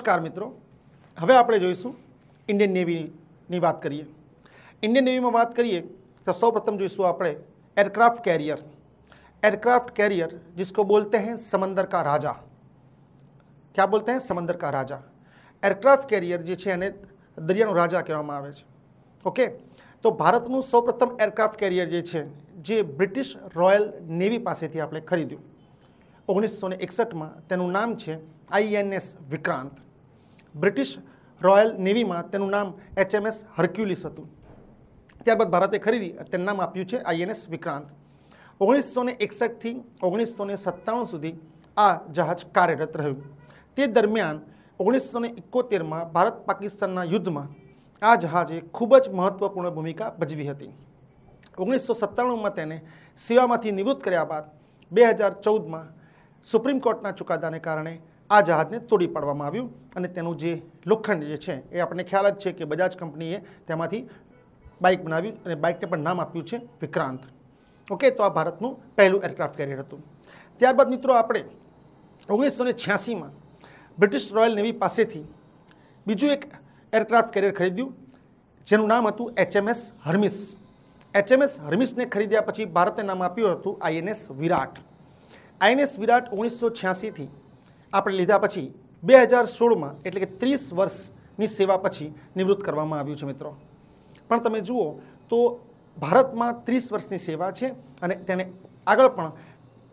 નમસ્કાર મિત્રો હવે આપણે જોઈશું ઇન્ડિયન નેવીની વાત કરીએ ઇન્ડિયન નેવીમાં વાત કરીએ તો સૌપ્રથમ જોઈશું આપણે એરક્રાફ્ટ કેરિયર एयरक्राफ्ट कैरियर जिसको बोलते हैं समंदर का राजा क्या बोलते हैं समंदर का राजा એરક્રાફ્ટ કેરિયર જે છે એને દરિયાનો રાજા કહેવામાં આવે છે ઓકે તો ભારતનું સૌપ્રથમ એરક્રાફ્ટ કેરિયર જે છે જે બ્રિટિશ રોયલ નેવી પાસેથી આપણે ખરીદ્યું ઓગણીસો ને એકસઠમાં તેનું નામ છે આઈએનએસ વિક્રાંત બ્રિટિશ રોયલ નેવીમાં તેનું નામ એચએમએસ હર્ક્યુલિસ હતું. ત્યારબાદ ભારતે ખરીદી તેનું નામ આપ્યું છે આઈએનએસ વિક્રાંત. ઓગણીસો ને એકસઠથી ઓગણીસો ને સત્તાણું સુધી આ જહાજ કાર્યરત રહ્યું. તે દરમિયાન ઓગણીસો ને એકોતેરમાં ભારત પાકિસ્તાનના યુદ્ધમાં આ જહાજે ખૂબ જ મહત્ત્વપૂર્ણ ભૂમિકા ભજવી હતી. ઓગણીસો સત્તાણુંમાં તેને સેવામાંથી નિવૃત્ત કર્યા બાદ બે હજાર ચૌદમાં સુપ્રીમ કોર્ટના ચુકાદાને કારણે આ જહાજને તોડી પાડવામાં આવ્યું અને તેનું જે લોખંડ જે છે એ આપણને ખ્યાલ જ છે કે બજાજ કંપનીએ તેમાંથી બાઇક બનાવ્યું અને બાઇકને પણ નામ આપ્યું છે વિક્રાંત. ઓકે, તો આ ભારતનું પહેલું એરક્રાફ્ટ કેરિયર હતું. ત્યારબાદ મિત્રો આપણે ઓગણીસો ને છ્યાસીમાં બ્રિટિશ રોયલ નેવી પાસેથી બીજું એક એરક્રાફ્ટ કેરિયર ખરીદ્યું, જેનું નામ હતું એચએમએસ હર્મિસ. એચએમએસ હર્મિસને ખરીદ્યા પછી ભારતે નામ આપ્યું હતું આઈએનએસ વિરાટ. આઈએનએસ વિરાટ ઓગણીસો છ્યાસીથી આપણે લીધા પછી બે હજાર સોળમાં એટલે કે ત્રીસ વર્ષની સેવા પછી નિવૃત્ત કરવામાં આવ્યું છે મિત્રો. પણ તમે જુઓ તો ભારતમાં ત્રીસ વર્ષની સેવા છે અને તેને આગળ પણ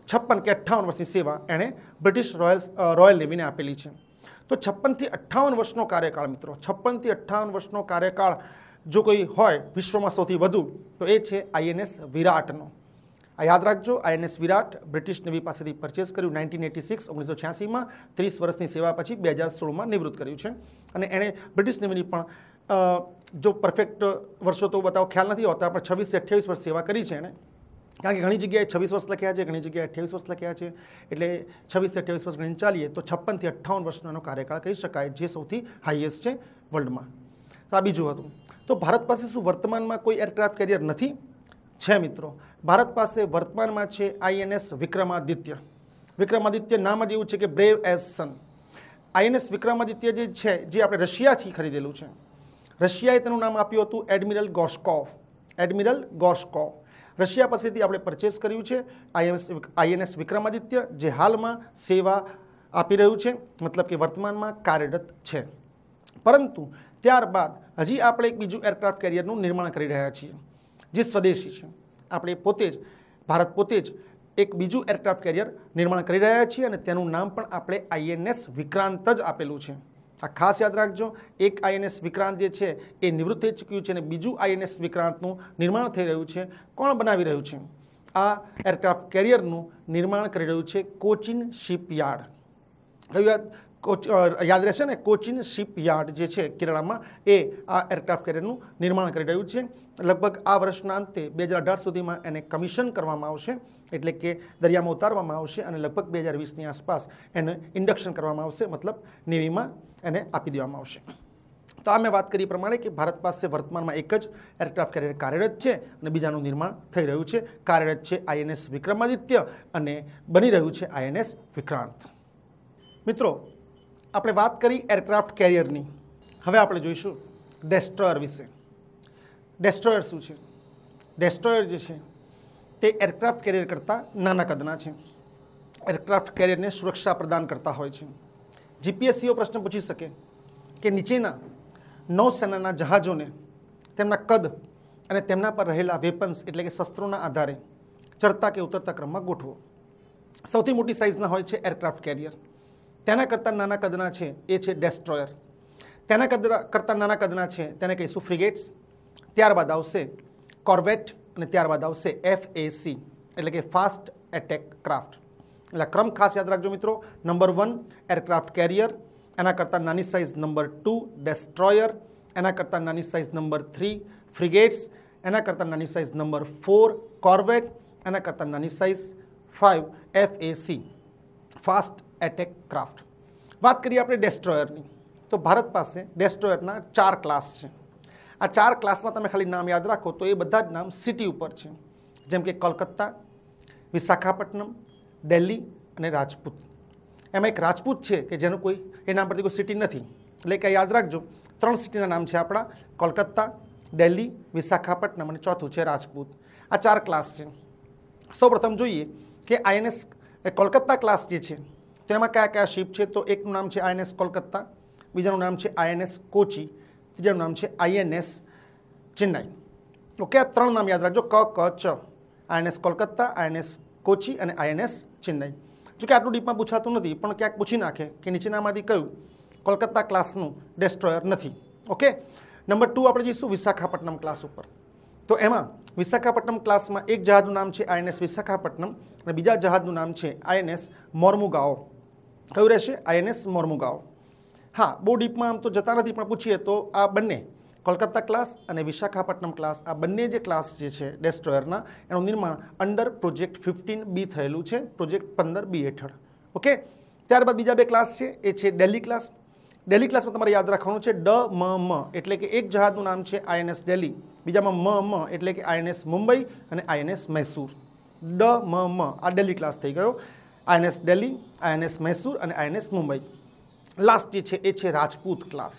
છપ્પન કે અઠ્ઠાવન વર્ષની સેવા એણે બ્રિટિશ રોયલ રોયલ નેવીને આપેલી છે. તો છપ્પનથી અઠ્ઠાવન વર્ષનો કાર્યકાળ મિત્રો છપ્પનથી અઠ્ઠાવન વર્ષનો કાર્યકાળ જો કોઈ હોય વિશ્વમાં સૌથી વધુ, તો એ છે આઈએનએસ વિરાટનો. આ યાદ રાખજો આઈએનએસ વિરાટ બ્રિટિશ નેવી પાસેથી પરચેસ કર્યું નાઇન્ટીન એટી સિક્સ ઓગણીસો છ્યાસીમાં, ત્રીસ વર્ષની સેવા પછી બે હજાર સોળમાં નિવૃત્ત કર્યું છે. અને એણે બ્રિટિશ નેવીની પણ જો પરફેક્ટ વર્ષો તો બતાવો, ખ્યાલ નથી હોતા પણ છવ્વીસથી અઠ્યાવીસ વર્ષ સેવા કરી છે એણે. કારણ કે ઘણી જગ્યાએ છવ્વીસ વર્ષ લખ્યા છે, ઘણી જગ્યાએ અઠ્યાવીસ વર્ષ લખ્યા છે. એટલે છવ્વીસથી અઠ્યાવીસ વર્ષ ગણીને ચાલીએ, તો છપ્પનથી અઠ્ઠાવન વર્ષનો કાર્યકાળ કહી શકાય, જે સૌથી હાઈએસ્ટ છે વર્લ્ડમાં તો આ બીજું હતું. તો ભારત પાસે શું વર્તમાનમાં કોઈ એરક્રાફ્ટ કેરિયર નથી? છે મિત્રો, ભારત પાસે વર્તમાનમાં છે આઈએનએસ વિક્રમાદિત્ય. વિક્રમાદિત્ય નામ જ એવું છે કે brave as sun INS Vikramaditya જે છે, જે આપણે રશિયાથી ખરીદેલું છે, રશિયાએ તેનું નામ આપ્યું હતું admiral Gorshkov admiral Gorshkov Russia પાસેથી આપણે પરચેસ કર્યું છે આઈએનએસ આઈએનએસ વિક્રમાદિત્ય, જે હાલમાં સેવા આપી રહ્યું છે, મતલબ કે વર્તમાનમાં કાર્યરત છે. પરંતુ ત્યારબાદ હજી આપણે એક બીજું એરક્રાફ્ટ કેરિયરનું નિર્માણ કરી રહ્યા છીએ. જે સ્વદેશી છે. આપણે પોતે જ, ભારત પોતે જ એક બીજું એરક્રાફ્ટ કેરિયર નિર્માણ કરી રહ્યા છીએ અને તેનું નામ પણ આપણે આઈએનએસ વિક્રાંત જ આપેલું છે. આ ખાસ યાદ રાખજો, એક આઈએનએસ વિક્રાંત જે છે એ નિવૃત્ત થઈ ચૂક્યું છે અને બીજું આઈએનએસ વિક્રાંતનું નિર્માણ થઈ રહ્યું છે. કોણ બનાવી રહ્યું છે? આ એરક્રાફ્ટ કેરિયરનું નિર્માણ કરી રહ્યું છે કોચિન શિપયાર્ડ. કયું યાદ? કોચ યાદ રહેશે ને, કોચિન શિપયાર્ડ જે છે કેરળામાં, એ આ એરક્રાફ્ટ કેરિયરનું નિર્માણ કરી રહ્યું છે. લગભગ આ વર્ષના અંતે બે હજાર અઢાર સુધીમાં એને કમિશન કરવામાં આવશે, એટલે કે દરિયામાં ઉતારવામાં આવશે અને લગભગ બે હજાર વીસની આસપાસ એને ઇન્ડક્શન કરવામાં આવશે, મતલબ નેવીમાં એને આપી દેવામાં આવશે. તો આ મેં વાત કરી પ્રમાણે કે ભારત પાસે વર્તમાનમાં એક જ એરક્રાફ્ટ કેરિયર કાર્યરત છે અને બીજાનું નિર્માણ થઈ રહ્યું છે. કાર્યરત છે આઈએનએસ વિક્રમાદિત્ય અને બની રહ્યું છે આઈએનએસ વિક્રાંત. મિત્રો આપણે વાત કરી એરક્રાફ્ટ કેરિયરની. હવે આપણે જોઈશું ડેસ્ટ્રોયર વિશે. ડેસ્ટ્રોયર શું છે? ડેસ્ટ્રોયર જે છે, તે એરક્રાફ્ટ કેરિયર કરતાં નાના કદના છે. એરક્રાફ્ટ કેરિયરને સુરક્ષા પ્રદાન કરતા હોય છે. જીપીએસસીઓ પ્રશ્ન પૂછી શકે કે નીચેના નૌસેનાના જહાજોને તેમના કદ અને તેમના પર રહેલા વેપન્સ એટલે કે શસ્ત્રોના આધારે ચડતા કે ઉતરતા ક્રમમાં ગોઠવો. સૌથી મોટી સાઇઝના હોય છે એરક્રાફ્ટ કેરિયર. તેના કરતાં નાના કદના છે, એ છે ડેસ્ટ્રોયર તેના કદ કરતાં નાના કદના છે, તેને કહીશું ફ્રિગેટ્સ ત્યારબાદ આવશે કોર્વેટ અને ત્યારબાદ આવશે એફએસી એટલે કે ફાસ્ટ એટેક ક્રાફ્ટ એટલે આ ક્રમ ખાસ યાદ રાખજો મિત્રો. નંબર વન એરક્રાફ્ટ કેરિયર એના કરતાં નાની સાઇઝ નંબર ટુ ડેસ્ટ્રોયર એના કરતાં નાની સાઇઝ નંબર થ્રી ફ્રિગેટ્સ એના કરતાં નાની સાઇઝ નંબર ફોર કોર્વેટ એના કરતાં નાની size five FAC fast attack craft વાત કરીએ આપણે ડેસ્ટ્રોયરની તો ભારત પાસે ડેસ્ટ્રોયરના ચાર ક્લાસ છે. આ ચાર ક્લાસના તમે ખાલી નામ યાદ રાખો તો એ બધા જ નામ સિટી ઉપર છે. જેમ કે કોલકાતા, વિશાખાપટ્ટનમ દિલ્હી અને રાજપૂત. એમાં એક રાજપૂત છે કે જેનું કોઈ, એ નામ પરથી કોઈ સિટી નથી. એટલે કે યાદ રાખજો, ત્રણ સિટીના નામ છે આપણા. કોલકાતા દિલ્હી વિશાખાપટ્ટનમ અને ચોથું છે રાજપૂત. આ ચાર ક્લાસ છે. સૌપ્રથમ જોઈએ કે આઈએનએસ એ કોલકાતા ક્લાસ જે છે તેમાં કયા કયા શિપ છે? તો એકનું નામ છે આઈએનએસ કોલકાતા, બીજાનું નામ છે આઈએનએસ કોચી, ત્રીજાનું નામ છે આઈએનએસ ચેન્નાઈ. ઓકે, આ ત્રણ નામ યાદ રાખજો. ક ક, ચ. આઈએનએસ કોલકાતા આઈએનએસ કોચી અને આઈએનએસ ચેન્નાઈ. જોકે આટલું ડીપમાં પૂછાતું નથી, પણ ક્યાંક પૂછી નાખે કે નીચેનામાંથી કયું કોલકાતા ક્લાસનું ડેસ્ટ્રોયર નથી. ઓકે? નંબર ટુ આપણે જઈશું વિશાખાપટ્ટનમ ક્લાસ ઉપર. તો એમાં વિશાખાપટ્ટનમ ક્લાસમાં એક જહાજનું નામ છે આઈએનએસ વિશાખાપટ્ટનમ અને બીજા જહાજનું નામ છે આઈએનએસ મોર્મુગાઓ. કયું રહેશે? આઈએનએસ મોર્મુગાવ. હા, બહુ ડીપમાં આમ તો જતા નથી, પણ પૂછીએ તો આ બંને, કોલકાતા ક્લાસ અને વિશાખાપટ્ટનમ ક્લાસ આ બંને જે ક્લાસ જે છે ડેસ્ટ્રોયરના એનું નિર્માણ અંડર પ્રોજેક્ટ ફિફ્ટીન બી થયેલું છે પ્રોજેક્ટ પંદર બી હેઠળ. ઓકે ત્યારબાદ બીજા બે ક્લાસ છે, એ છે ડેલી ક્લાસ ડેલી ક્લાસમાં તમારે યાદ રાખવાનું છે, ડ, મ મ, એટલે કે એક જહાજનું નામ છે આઈએનએસ ડેલી બીજામાં મ મ, એટલે કે આઈએનએસ મુંબઈ અને આઈએનએસ મૈસૂર ડ, મ મ, આ ડેલી ક્લાસ થઈ ગયો. આઈએનએસ દિલ્હી આઈએનએસ મૈસૂર અને આઈએનએસ મુંબઈ લાસ્ટ જે છે એ છે રાજપૂત ક્લાસ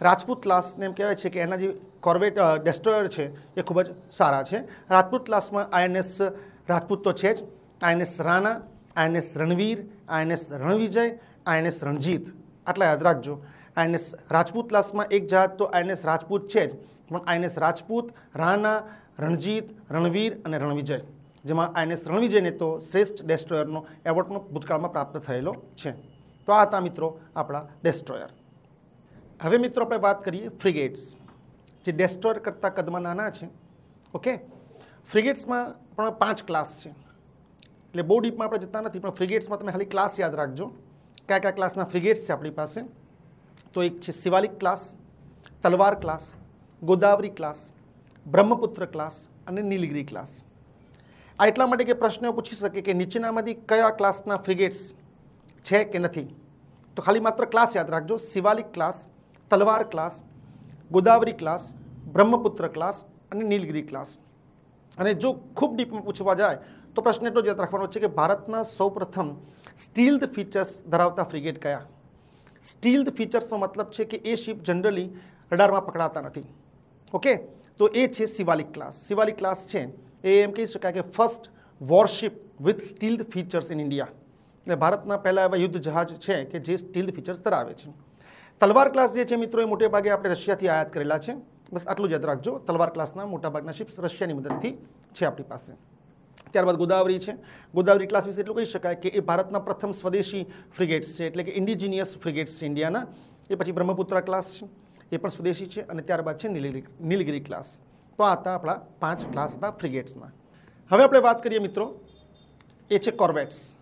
રાજપૂત ક્લાસને એમ કહેવાય છે કે એના જે કોર્વેટ ડેસ્ટ્રોયર છે એ ખૂબ જ સારા છે રાજપૂત ક્લાસમાં આઈએનએસ રાજપૂત તો છે જ INS Rana INS Ranvir INS Ranvijay INS Ranjit આટલા યાદ રાખજો આઈએનએસ રાજપૂત ક્લાસમાં એક જહાજ તો આઈએનએસ રાજપૂત છે જ પણ આઈએનએસ રાજપૂત રાણા રણજીત રણવીર અને રણવિજય જેમાં આઈએનએસ રણવિજયને તો શ્રેષ્ઠ ડેસ્ટ્રોયરનો એવોર્ડ પણ ભૂતકાળમાં પ્રાપ્ત થયેલો છે. તો આ હતા મિત્રો આપણા ડેસ્ટ્રોયર હવે મિત્રો આપણે વાત કરીએ ફ્રિગેટ્સ જે ડેસ્ટ્રોયર કરતાં કદમાં નાના છે. ઓકે ફ્રિગેટ્સમાં પણ પાંચ ક્લાસ છે. એટલે બહુ ડીપમાં આપણે જતા નથી, પણ ફ્રિગેટ્સમાં તમે ખાલી ક્લાસ યાદ રાખજો. કયા કયા ક્લાસના ફ્રિગેટ્સ છે આપણી પાસે? તો એક છે Shivalik class Talwar class Godavari class Brahmaputra class અને નીલગિરી ક્લાસ આ એટલા માટે કે પ્રશ્નો પૂછી શકે કે નીચેનામાંથી કયા ક્લાસના ફ્રિગેટ્સ છે કે નથી? તો ખાલી માત્ર ક્લાસ યાદ રાખજો. Shivalik class, Talwar class, Godavari class, Brahmaputra class અને નીલગિરી ક્લાસ. અને જો ખૂબ ડીપમાં પૂછવા જાય, તો પ્રશ્ન એટલો જ યાદ રાખવાનો છે કે ભારતના સૌપ્રથમ સ્ટીલ્ડ ફીચર્સ ધરાવતા ફ્રિગેટ કયા? સ્ટીલ્ડ ફીચર્સનો મતલબ છે કે એ શિપ જનરલી રડારમાં પકડાતા નથી. ઓકે? તો એ છે શિવાલિક ક્લાસ. શિવાલિક ક્લાસ છે એ એમ કહી શકાય કે first warship with stealthed features in India એટલે ભારતના પહેલા એવા યુદ્ધ જહાજ છે કે જે સ્ટીલ્ડ ફીચર્સ ધરાવે છે. તલવાર ક્લાસ જે છે મિત્રો, એ મોટે ભાગે આપણે રશિયાથી આયાત કરેલા છે. બસ આટલું યાદ રાખજો. તલવાર ક્લાસના મોટાભાગના શિપ્સ રશિયાની મદદથી છે આપણી પાસે. ત્યારબાદ ગોદાવરી છે. ગોદાવરી ક્લાસ વિશે એટલું કહી શકાય કે એ ભારતના પ્રથમ સ્વદેશી ફ્રિગેટ્સ છે, એટલે કે ઇન્ડિજિનિયસ ફ્રિગેટ્સ છે ઇન્ડિયાના એ પછી બ્રહ્મપુત્ર ક્લાસ છે. એ પણ સ્વદેશી છે અને ત્યારબાદ છે નીલગિરી નીલગિરી ક્લાસ તો આ હતા આપણા પાંચ ક્લાસ હતા ફ્રિગેટ્સના. હવે આપણે વાત કરીએ મિત્રો, એ છે કોર્વેટ્સ.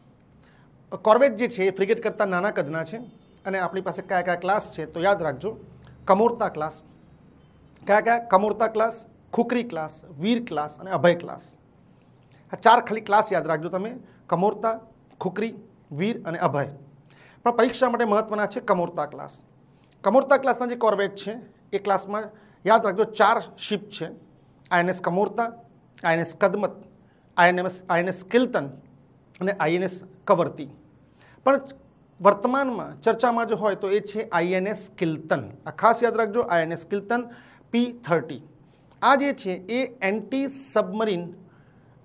કોર્વેટ જે છે એ ફ્રિગેટ કરતાં નાના કદના છે અને આપણી પાસે કયા કયા ક્લાસ છે તો યાદ રાખજો, કમોરતા ક્લાસ. કયા કયા? Kamorta class, Khukri class, Veer class અને અભય ક્લાસ. આ ચાર ખાલી ક્લાસ યાદ રાખજો તમે, કમોરતા, ખુકરી, વીર અને અભય. પણ પરીક્ષા માટે મહત્ત્વના છે કમોરતા ક્લાસ. કમોરતા ક્લાસના જે કોર્વેટ છે, એ ક્લાસમાં યાદ રાખજો, ચાર શિપ છે. INS Kamorta INS Kadmatt INS INS Kiltan અને આઈએનએસ કવરતી. પણ વર્તમાનમાં ચર્ચામાં જો હોય તો એ છે આઈએનએસ કિલ્તન. આ ખાસ યાદ રાખજો આઈએનએસ કિલ્તન, પી થર્ટી. આ જે છે એ anti submarine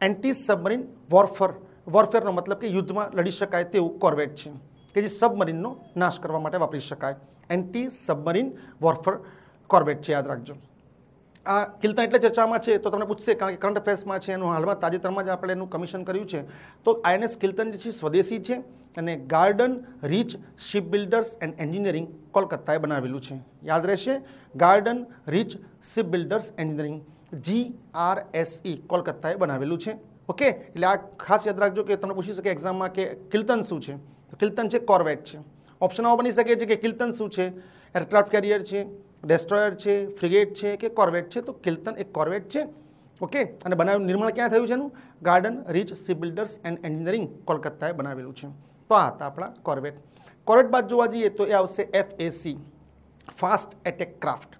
anti submarine warfare, વોરફેરનો મતલબ કે યુદ્ધમાં લડી શકાય તેવું કોર્વેટ છે. કે જે સબમરીનનો નાશ કરવા માટે વાપરી શકાય. એન્ટી સબમરીન વોરફર કોર્વેટ છે, યાદ રાખજો. આ કિલ્તન એટલે ચર્ચામાં છે, તો તમને પૂછશે, કારણ કે કરંટ અફેર્સમાં છે, એનું હાલમાં તાજેતરમાં જ આપણે એનું કમિશન કર્યું છે. તો આઈએનએસ કિલ્તન જે છે, સ્વદેશી છે, અને Garden Reach Ship Builders and Engineering કોલકાતાએ બનાવેલું છે. યાદ રહેશે, Garden Reach Ship Builders Engineering G R S E કોલકાતાએ બનાવેલું છે. ઓકે, એટલે આ ખાસ યાદ રાખજો કે તમને પૂછી શકે એક્ઝામમાં કે કિલ્તન શું છે. તો કિલ્તન છે કોર્વેટ છે. ઓપ્શન આવો બની શકે છે કે કિલ્તન શું છે. એરક્રાફ્ટ કેરિયર છે. ડેસ્ટ્રોયર છે ફ્રિગેટ છે કે કોર્વેટ છે, તો કિલ્તન એક કોર્વેટ છે. ઓકે અને બનાવ્યું, નિર્માણ ક્યાં થયું છે એનું? Garden Reach Sea Builders and Engineering કોલકાતાએ બનાવેલું છે. તો આ હતા આપણા કોર્વેટ કોર્વેટ બાદ જોવા જઈએ તો એ આવશે F fast attack craft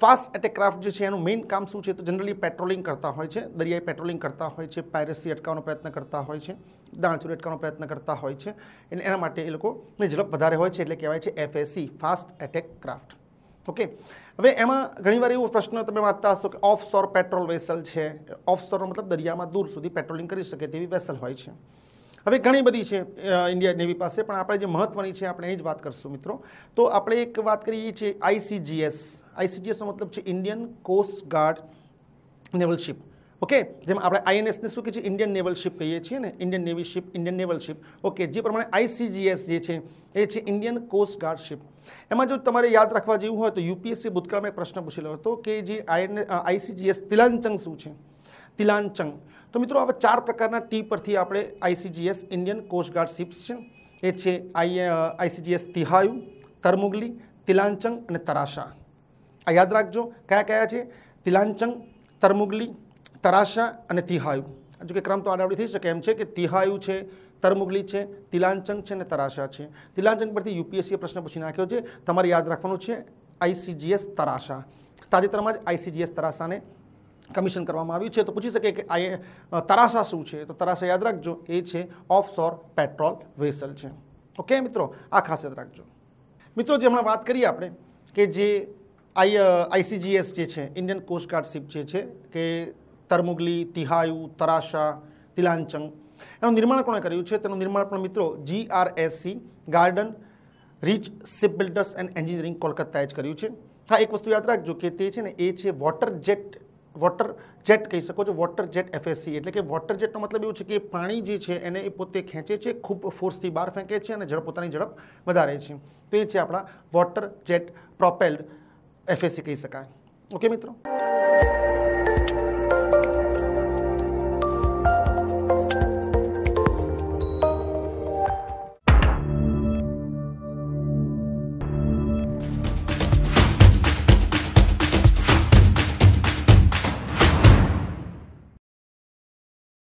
fast attack craft જે છે, એનું મેઇન કામ શું છે? તો જનરલી પેટ્રોલિંગ કરતા હોય છે, દરિયાઈ પેટ્રોલિંગ કરતા હોય છે પાયરેસી અટકાવવાનો પ્રયત્ન કરતા હોય છે, દાણચોરી અટકાવવાનો પ્રયત્ન કરતા હોય છે. અને એના માટે એ લોકોની ઝડપ વધારે હોય છે, એટલે કહેવાય છે FAC fast attack craft okay હવે એમાં ઘણીવાર એવો પ્રશ્ન તમે વાંચતા હશો કે ઓફ શોર પેટ્રોલ વેસલ છે. ઓફ શોરનો મતલબ દરિયામાં દૂર સુધી પેટ્રોલિંગ કરી શકે તેવી વેસલ હોય છે. હવે ઘણી બધી છે ઇન્ડિયા નેવી પાસે, પણ આપણે જે મહત્ત્વની છે, આપણે એની જ વાત કરશું મિત્રો. તો આપણે એક વાત કરીએ છીએ આઈસીજીએસ આઈસીજીએસનો મતલબ છે Indian coast guard naval ship okay? જેમાં આપણે આઈએનએસને શું કહે છે ઇન્ડિયન નેવલ શિપ કહીએ છીએ ને? Indian navy ship Indian naval ship okay, જે પ્રમાણે આઈસીજીએસ જે છે, એ છે ઇન્ડિયન કોસ્ટ ગાર્ડ શિપ એમાં જો તમારે યાદ રાખવા જેવું હોય તો યુપીએસસી ભૂતકાળમાં એક પ્રશ્ન પૂછેલો હતો કે જે આઈસીજીએસ તિલાંચંગ શું છે? તિલાંચંગ. તો મિત્રો હવે ચાર પ્રકારના ટી પરથી આપણે ICGS Indian coast guard ships છે. એ છે આઈ આઈસીજીએસ તિહાયુ, તરમુગલી, તિલાંચંગ અને તરાશા. આ યાદ રાખજો. કયા કયા છે? તિલાંચંગ, તરમુગલી તરાશા અને તિહાયુ. જો કે ક્રમ તો આડાવડી થઈ શકે. એમ છે કે તિહાયુ છે, તરમુગલી છે, તિલાંચંગ છે અને તરાશા છે. તિલાંચંગ પરથી યુપીએસસીએ પ્રશ્ન પૂછી નાખ્યો છે. તમારે યાદ રાખવાનું છે, આઈસીજીએસ તરાશા. તાજેતરમાં જ આઈસીજીએસ તરાશાને કમિશન કરવામાં આવ્યું છે. તો પૂછી શકે કે આ તરાશા શું છે? તો તરાશા યાદ રાખજો, એ છે ઓફ સોર પેટ્રોલ વેસલ છે. ઓકે મિત્રો? આ ખાસ યાદ રાખજો. મિત્રો, જે હમણાં વાત કરીએ આપણે કે જે આઈ આઈસીજીએસ જે છે, ઇન્ડિયન કોસ્ટ ગાર્ડ શિપ જે છે, કે તરમુગલી, તિહાયુ, તરાશા, તિલાંચંગ. એનું નિર્માણ કોણે કર્યું છે? તેનું નિર્માણ પણ મિત્રો GRSC Garden Reach Ship Builders and Engineering કોલકાતાએ જ કર્યું છે. હા, એક વસ્તુ યાદ રાખજો કે તે છે ને, એ છે વોટર જેટ વોટર જેટ કહી શકો છો વોટર જેટ એફએસસી એટલે કે વોટર જેટનો મતલબ એવું છે કે પાણી જે છે, એને એ પોતે ખેંચે છે, ખૂબ ફોર્સથી બહાર ફેંકે છે અને ઝડપ, પોતાની ઝડપ વધારે છે. તો એ છે આપણા વોટર જેટ પ્રોપેલ્ડ એફએસસી કહી શકાય. ઓકે મિત્રો?